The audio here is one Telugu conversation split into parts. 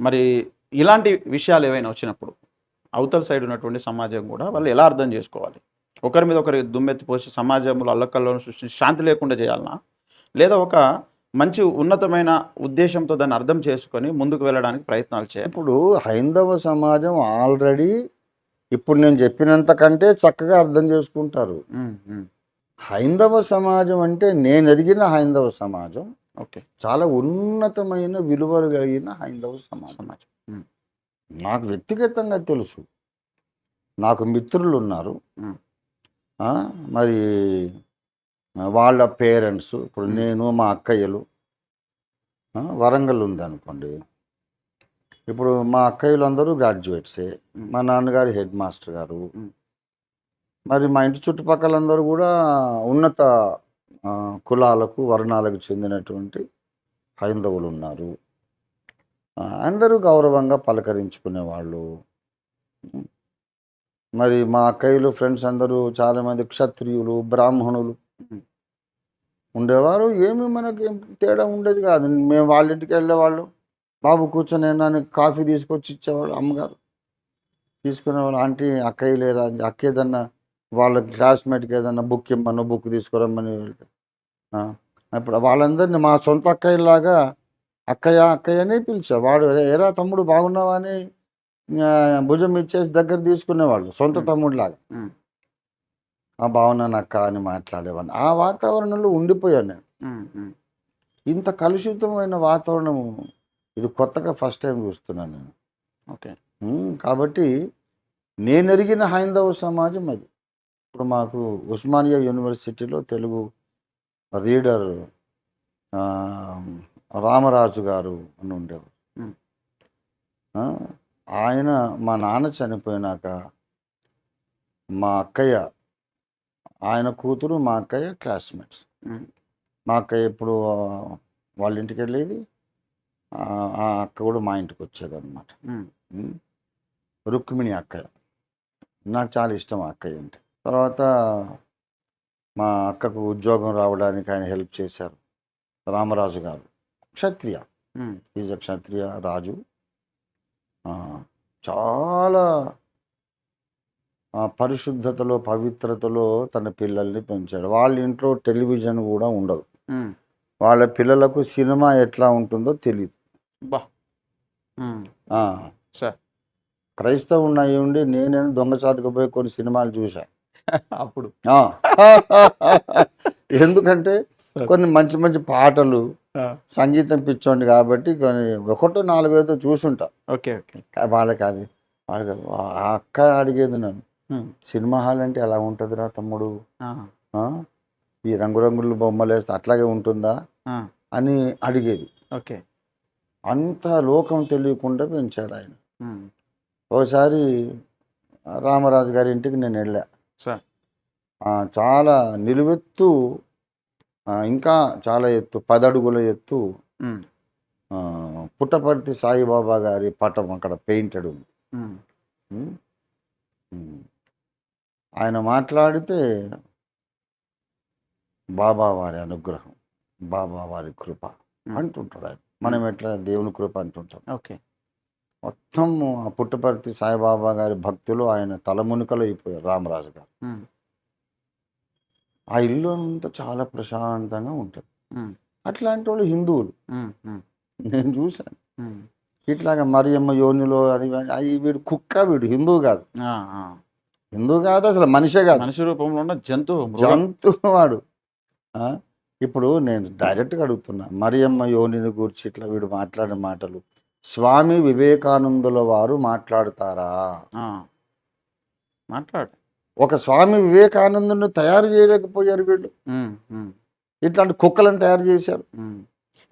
మరి ఇలాంటి విషయాలు ఏవైనా వచ్చినప్పుడు అవతల సైడ్ ఉన్నటువంటి సమాజం కూడా వాళ్ళు ఎలా అర్థం చేసుకోవాలి? ఒకరి మీద ఒకరి దుమ్మెత్తి పోసి సమాజంలో అల్లకల్లోను సృష్టించి శాంతి లేకుండా చేయాలనా? లేదా ఒక మంచి ఉన్నతమైన ఉద్దేశంతో దాన్ని అర్థం చేసుకొని ముందుకు వెళ్ళడానికి ప్రయత్నాలు చేయాలి. ఇప్పుడు హైందవ సమాజం ఆల్రెడీ ఇప్పుడు నేను చెప్పినంత కంటే చక్కగా అర్థం చేసుకుంటారు. హైందవ సమాజం అంటే నేను ఎదిగిన హైందవ సమాజం ఓకే. చాలా ఉన్నతమైన విలువలు కలిగిన హైందవ సమాజం. నాకు వ్యక్తిగతంగా తెలుసు. నాకు మిత్రులు ఉన్నారు. మరి వాళ్ళ పేరెంట్స్ ఇప్పుడు. నేను మా అక్కయ్యలు వరంగల్ ఉంది అనుకోండి ఇప్పుడు మా అక్కయ్యలు అందరూ గ్రాడ్యుయేట్సే. మా నాన్నగారు హెడ్ మాస్టర్ గారు. మరి మా ఇంటి చుట్టుపక్కలందరూ కూడా ఉన్నత కులాలకు వర్ణాలకు చెందినటువంటి హైందవులు ఉన్నారు అందరూ గౌరవంగా పలకరించుకునే వాళ్ళు. మరి మా అక్కయ్యలు ఫ్రెండ్స్ అందరూ చాలామంది క్షత్రియులు బ్రాహ్మణులు ఉండేవారు. ఏమి మనకి తేడా ఉండేది కాదు. మేము వాళ్ళ ఇంటికి వెళ్ళేవాళ్ళు బాబు కూర్చొని ఏమన్నా కాఫీ తీసుకొచ్చి ఇచ్చేవాళ్ళు అమ్మగారు. తీసుకునేవాళ్ళు. ఆంటీ అక్కయ్య లేరా అని వాళ్ళ క్లాస్మేట్కి ఏదన్నా బుక్ ఇమ్మను బుక్ తీసుకురమ్మని వెళ్తే. అప్పుడు వాళ్ళందరినీ మా సొంత అక్కయ్యలాగా అక్కయ్య అక్కయ్య అని పిలిచా. వాడు "ఏ- ఏరా తమ్ముడు బాగున్నావా అని భుజం ఇచ్చేసి దగ్గర తీసుకునేవాళ్ళు సొంత మ్మ్. తమ్ముడిలాగా. బాగున్నాను అక్క అని మాట్లాడేవాడిని. ఆ వాతావరణంలో ఉండిపోయాను నేను. ఇంత కలుషితమైన వాతావరణము ఇది కొత్తగా ఫస్ట్ టైం చూస్తున్నాను నేను. ఓకే. కాబట్టి నేను ఎరిగిన హైందవ సమాజం అది. ఇప్పుడు మాకు ఉస్మానియా యూనివర్సిటీలో తెలుగు రీడర్ రామరాజు గారు అని ఉండేవారు. ఆయన మా నాన్న చనిపోయినాక మా అక్కయ్య ఆయన కూతురు మా అక్కయ్య క్లాస్మేట్స్. మా అక్కయ్య ఎప్పుడు ఆ, వాళ్ళ ఇంటికి వెళ్ళేది? ఆ అక్క కూడా మా ఇంటికి వచ్చేది అనమాట రుక్మిణి అక్కయ్య. నాకు చాలా ఇష్టం ఆ అక్కయ్య అంటే. తర్వాత మా అక్కకు ఉద్యోగం రావడానికి ఆయన హెల్ప్ చేశారు. రామరాజు గారు. క్షత్రియ. Is a Kshatriya Raju. చాలా పరిశుద్ధతలో పవిత్రతలో తన పిల్లల్ని పెంచాడు. వాళ్ళ ఇంట్లో టెలివిజన్ కూడా ఉండదు. వాళ్ళ పిల్లలకు సినిమా ఎట్లా ఉంటుందో తెలియదు క్రైస్తవుని అయి ఉండి నేనే దొంగచాటుకు పోయి కొన్ని సినిమాలు చూసా అప్పుడు. ఎందుకంటే కొన్ని మంచి మంచి పాటలు సంగీతం పిచ్చోండి కాబట్టి కొన్ని ఒకటో నాలుగైదో చూసుంటా. Okay okay. వాళ్ళకి అది వాళ్ళకి అక్క అడిగేది నన్ను సినిమా హాల్ అంటే ఎలా ఉంటుందిరా తమ్ముడు? ఈ రంగురంగుల బొమ్మలు వేస్తే అట్లాగే ఉంటుందా? అని అడిగేది. ఓకే. అంత లోకం తెలియకుండా పెంచాడు ఆయన. ఒకసారి రామరాజు గారి ఇంటికి నేను వెళ్ళా. చాలా నిలువెత్తు ఇంకా చాలా ఎత్తు పదడుగుల ఎత్తు. పుట్టపర్తి సాయిబాబా గారి పటం అక్కడ పెయింటెడ్ ఉంది. ఆయన మాట్లాడితే బాబా వారి అనుగ్రహం బాబా వారి కృప అంటుంటాడు ఆయన. మనం ఎట్లా దేవుని కృప అంటుంటాం. ఓకే. మొత్తం ఆ పుట్టపర్తి సాయిబాబా గారి భక్తులు ఆయన తలమునికలు అయిపోయారు రామరాజు గారు. ఆ ఇల్లు అంతా చాలా ప్రశాంతంగా ఉంటుంది. అట్లాంటి వాళ్ళు హిందువులు. నేను చూశాను. ఇట్లాగా మరియమ్మ యోనిలో అది అయి వీడు కుక్క వీడు హిందువు కాదు. హిందువు కాదు అసలు మనిషే కాదు. మనిషి రూపంలో ఉన్న జంతువు. జంతువు వాడు? ఇప్పుడు నేను డైరెక్ట్గా అడుగుతున్నా మరియమ్మ యోనిని గురించి ఇట్లా వీడు మాట్లాడిన మాటలు స్వామి వివేకానందుల వారు మాట్లాడతారా. మాట్లాడు. ఒక స్వామి వివేకానందుని తయారు చేయలేకపోయారు వీళ్ళు. ఇట్లాంటి కుక్కలను తయారు చేశారు.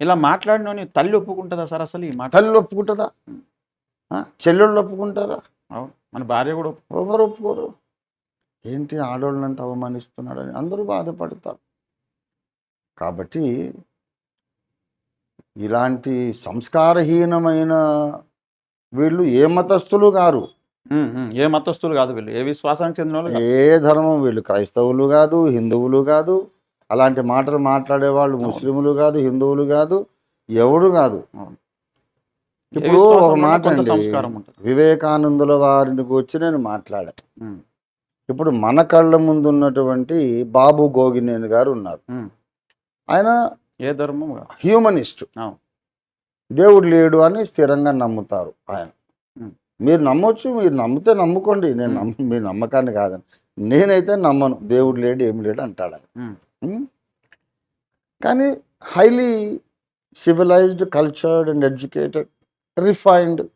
ఇలా మాట్లాడినోని తల్లి ఒప్పుకుంటుందా సార్ అసలు ఈ మాట తల్లి ఒప్పుకుంటుందా? చెల్లెళ్ళు ఒప్పుకుంటారా? మన భార్య కూడా ఒప్పు- ఎవరు ఒప్పుకోరు? ఏంటి ఆడవాళ్ళంతా అవమానిస్తున్నాడని? అందరూ బాధపడతారు. కాబట్టి ఇలాంటి సంస్కారహీనమైన వీళ్ళు ఏ మతస్థులు ఉమ్. ఏ మతస్థులు కాదు వీళ్ళు ఏ విశ్వాసానికి చెందిన వాళ్ళు. ఏ ధర్మం వీళ్ళు? క్రైస్తవులు కాదు హిందువులు కాదు అలాంటి మాటలు మాట్లాడే వాళ్ళు ముస్లింలు కాదు హిందువులు కాదు ఎవడు కాదు. ఇప్పుడు ఒక మాట వివేకానందుల వారిని వచ్చి నేను మాట్లాడా? ఇప్పుడు మన కళ్ళ ముందు ఉన్నటువంటి బాబు గోగినేని గారు ఉన్నారు. ఆయన ఏ ధర్మం. హ్యూమనిస్ట్. దేవుడు లేడు అని స్థిరంగా నమ్ముతారు ఆయన. మీరు నమ్మొచ్చు మీరు నమ్మితే నమ్ముకోండి. నేను నమ్మ మీ నమ్మకాన్ని కాదని. నేనైతే నమ్మను. దేవుడు లేడు ఏమి లేడు అంటాడు ఆయన. కానీ highly civilized cultured and educated refined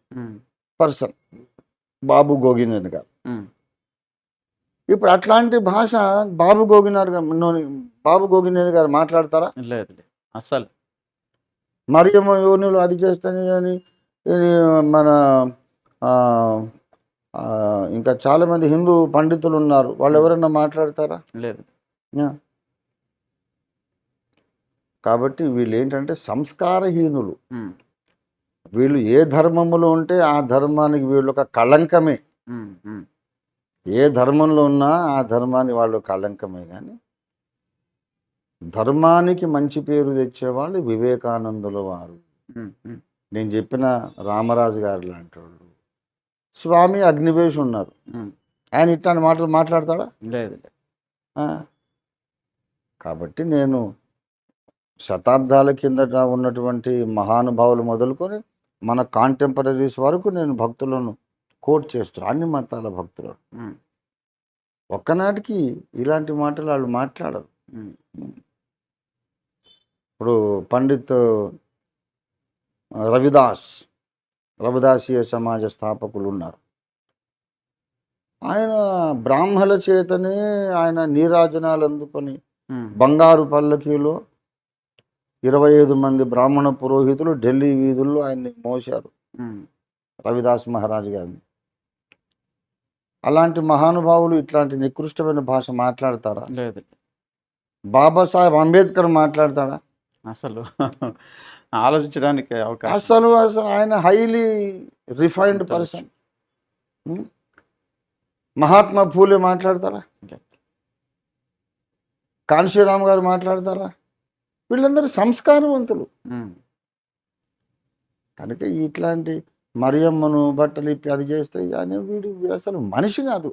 person Babu Gogineni గారు. ఇప్పుడు అట్లాంటి భాష బాబు గోగినారు బాబు గోగినేని గారు మాట్లాడతారా? లేదు. లేదు అస్సలు మరియమ్మ యోనులు అది చేస్తాను ఇది మన ఇంకా చాలామంది హిందూ పండితులు ఉన్నారు. వాళ్ళు ఎవరైనా మాట్లాడతారా? లేదు. కాబట్టి వీళ్ళు ఏంటంటే సంస్కారహీనులు వీళ్ళు ఏ ధర్మములో ఉంటే ఆ ధర్మానికి వీళ్ళు ఒక కళంకమే. ఏ ధర్మంలో ఉన్నా ఆ ధర్మాన్ని వాళ్ళు కళంకమే కానీ ధర్మానికి మంచి పేరు తెచ్చేవాళ్ళు వివేకానందుల వారు. నేను చెప్పిన రామరాజు గారు లాంటి వాళ్ళు. స్వామి అగ్నివేశ్ ఉన్నారు. ఆయన ఇట్లాంటి మాటలు మాట్లాడతాడా? లేదు. కాబట్టి నేను శతాబ్దాల కిందట ఉన్నటువంటి మహానుభావులు మొదలుకొని మన కాంటెంపరీస్ వరకు నేను భక్తులను కోట్ చేస్తున్నాను అన్ని మతాల భక్తులను. ఒక్కనాటికి ఇలాంటి మాటలు వాళ్ళు మాట్లాడరు. ఇప్పుడు పండిత్ రవిదాస్ రవిదాసీయ సమాజ స్థాపకులు ఉన్నారు ఆయన బ్రాహ్మల చేతనే ఆయన నీరాజనాలు అందుకొని బంగారు పల్లకీలో ఇరవై ఐదు మంది బ్రాహ్మణ పురోహితులు ఢిల్లీ వీధుల్లో ఆయన్ని మోశారు. రవిదాస్ మహారాజ్ గారిని. అలాంటి మహానుభావులు ఇట్లాంటి నికృష్టమైన భాష మాట్లాడతారా? లేదు. బాబాసాహెబ్ అంబేద్కర్ మాట్లాడతాడా? అసలు ఆలోచించడానికి అవకాశం. అసలు అసలు ఆయన highly refined person Mahatma Phule మాట్లాడతారా. కాన్షీరామ్ గారు మాట్లాడతారా? వీళ్ళందరూ సంస్కారవంతులు. కనుక ఇట్లాంటి మరియమ్మను బట్టలు ఇప్పి అది చేస్తే అని వీడు అసలు మనిషి కాదు.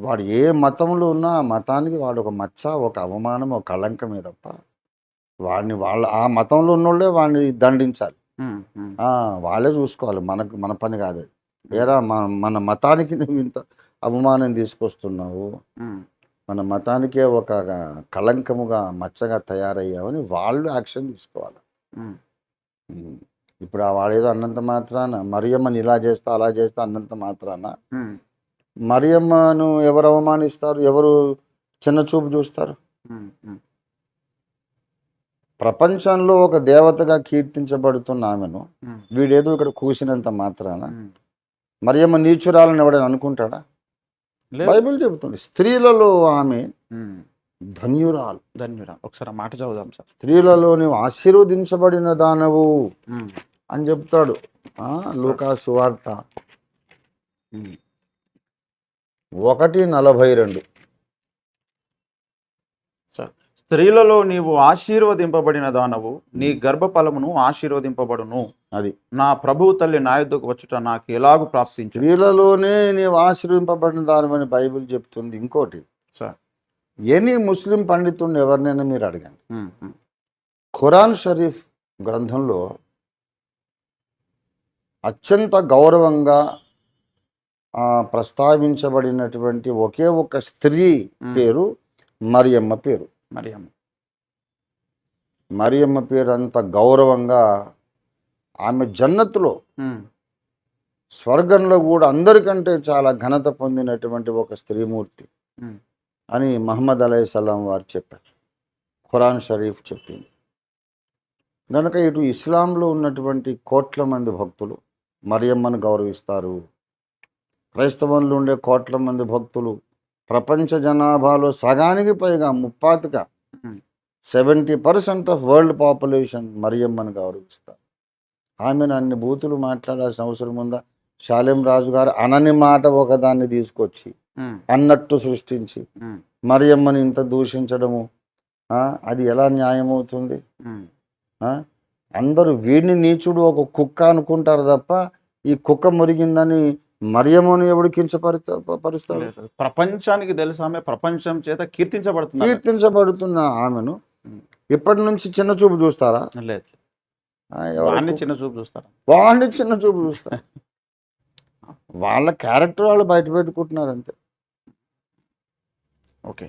వాడు ఏ మతంలో ఉన్నా ఆ మతానికి వాడు ఒక మచ్చ ఒక అవమానం ఒక కళంకమే తప్ప వాడిని వాళ్ళ ఆ మతంలో ఉన్నోళ్ళే వాడిని దండించాలి. వాళ్ళే చూసుకోవాలి. మనకు మన పని కాదు. ఏరా మన మన మతానికి నువ్వు ఇంత అవమానం తీసుకొస్తున్నావు. మన మతానికే ఒక కళంకముగా మచ్చగా తయారయ్యావని వాళ్ళు యాక్షన్ తీసుకోవాలి. ఇప్పుడు ఆ వాడేదో అన్నంత మాత్రాన మరియమ్మని ఇలా చేస్తా అలా చేస్తా అన్నంత మాత్రాన మరియమ్మను ఎవరు అవమానిస్తారు? ఎవరు చిన్న చూపు చూస్తారు. ప్రపంచంలో ఒక దేవతగా కీర్తించబడుతున్న ఆమెను వీడేదో ఇక్కడ కూసినంత మాత్రాన ఉమ్. మరియమ్మ నీచురాలని ఎవడని అనుకుంటాడా? బైబిల్ చెబుతుంది స్త్రీలలో ఆమె ధన్యురాలు. ధన్యురా ఒకసారి మాట చదువుదాం సార్. స్త్రీలలో నీవు ఆశీర్వదించబడిన దానవు అని చెప్తాడు. లూకా సువార్త. ఒకటి నలభై రెండు. స్త్రీలలో నీవు ఆశీర్వదింపబడిన దానవు నీ గర్భఫలమును ఆశీర్వదింపబడును. అది. నా ప్రభువు తల్లి నా యుద్ధకు వచ్చుట నాకు ఎలాగు ప్రాప్తించు? స్త్రీలలోనే నీవు ఆశీర్వింపబడిన దానమని బైబిల్ చెప్తుంది. ఇంకోటి సార్. ఎనీ ముస్లిం పండితుడిని ఎవరినైనా మీరు అడగండి. ఖురాన్ షరీఫ్ గ్రంథంలో అత్యంత గౌరవంగా ప్రస్తావించబడినటువంటి ఒకే ఒక స్త్రీ. పేరు మరియమ్మ పేరు. మరి అమ్మ మరియమ్మ పేరు అంత గౌరవంగా ఆమె జన్నత్తులో ఉమ్, స్వర్గంలో కూడా అందరికంటే చాలా ఘనత పొందినటువంటి ఒక స్త్రీమూర్తి అని మహమ్మద్ అలై సలాం వారు చెప్పారు. ఖురాన్ షరీఫ్ చెప్పింది. కనుక ఇటు ఇస్లాంలో ఉన్నటువంటి కోట్ల మంది భక్తులు మరియమ్మను గౌరవిస్తారు. క్రైస్తవంలో ఉండే కోట్ల మంది భక్తులు ప్రపంచ జనాభాలో సగానికి పైగా ముప్పాతిక seventy percent of world population మరియమ్మను గౌరవిస్తారు. ఆమెను అన్ని బూతులు మాట్లాడాల్సిన అవసరం ఉందా? శాలెం రాజు గారు అనని మాట ఒకదాన్ని తీసుకొచ్చి అన్నట్టు సృష్టించి మరియమ్మని ఇంత దూషించడము అది ఎలా న్యాయమవుతుంది? అందరూ వీడిని నీచుడు ఒక కుక్క అనుకుంటారు తప్ప ఈ కుక్క మురిగిందని మరియముని ఎవడు కించపరుత పరుస్తాడు ప్రపంచానికి తెలుసు ఆమె ప్రపంచం చేత కీర్తించబడుతుంది కీర్తించబడుతున్న ఆమెను ఇప్పటి నుంచి చిన్న చూపు చూస్తారా? లేదు. వాడిని? చిన్న చూపు చూస్తారు? వాడిని చిన్న చూపు చూస్తారు? వాళ్ళ క్యారెక్టర్ వాళ్ళు బయట పెట్టుకుంటున్నారు అంతే. ఓకే.